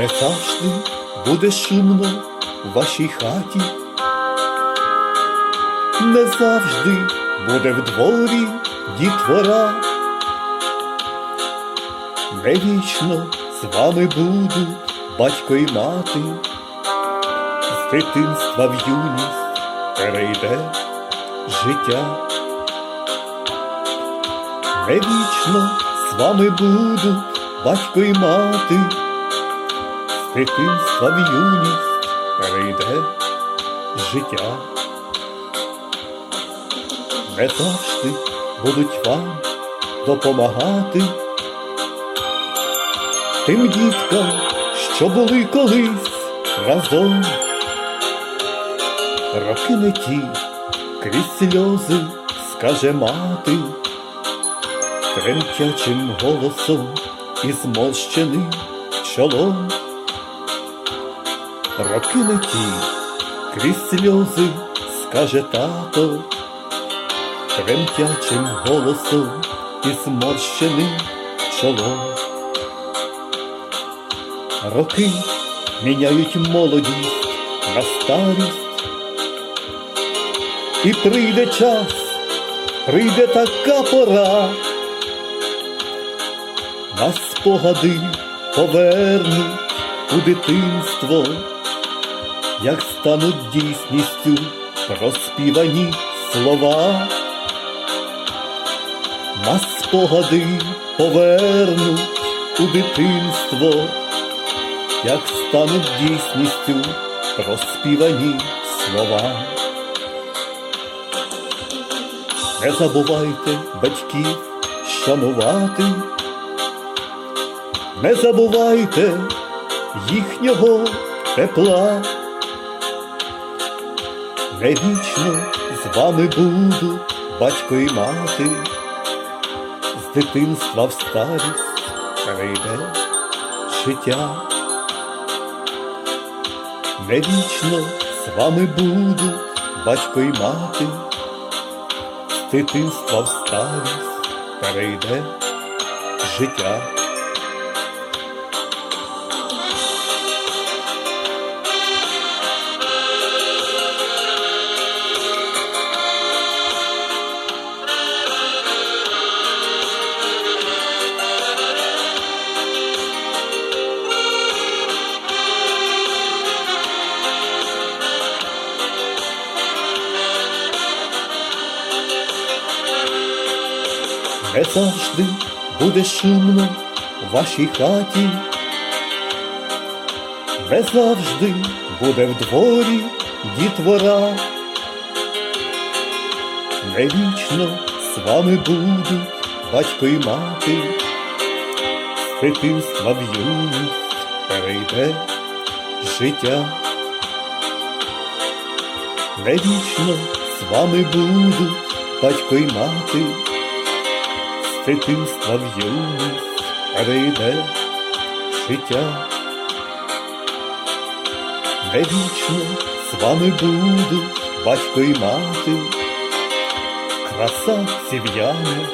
Не завжди буде шумно в вашій хаті, не завжди буде в дворі дітвора. Не вічно з вами будуть батько і мати, з дитинства в юність перейде життя. Не вічно з вами будуть батько і мати, дитинства в юність перейде життя. Не завжди будуть вам допомагати тим діткам, що були колись разом. Роки не ті, крізь сльози скаже мати, тремтячим голосом і зморщеним чолом. Роки не ті, крізь сльози скаже тато, тремтячим голосом і зморщеним чолом. Роки міняють молодість на старість, і прийде час, прийде така пора, нас спогади повернуть у дитинство, як стануть дійсністю розпівані слова. Нас спогади повернуть у дитинство, як стануть дійсністю розпівані слова. Не забувайте батьків шанувати, не забувайте їхнього тепла. Не вічно з вами будуть батько і мати, з дитинства в старість перейде життя. Не вічно з вами будуть батько і мати, з дитинства в старість перейде життя. Не завжди буде шумно в вашій хаті, не завжди буде в дворі дітвора. Не вічно з вами будуть батько і мати, дитинства в юність перейде життя. Не вічно з вами будуть батько і мати дитинства в юність перейде життя. Не вічно з вами будуть батько і мати, краса сів'яна,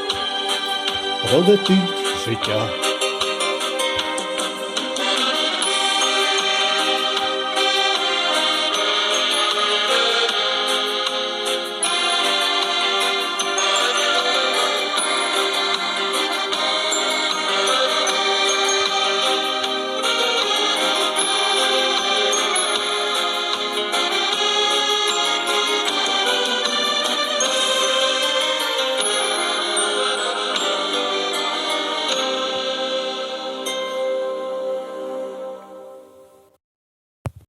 пролетить життя.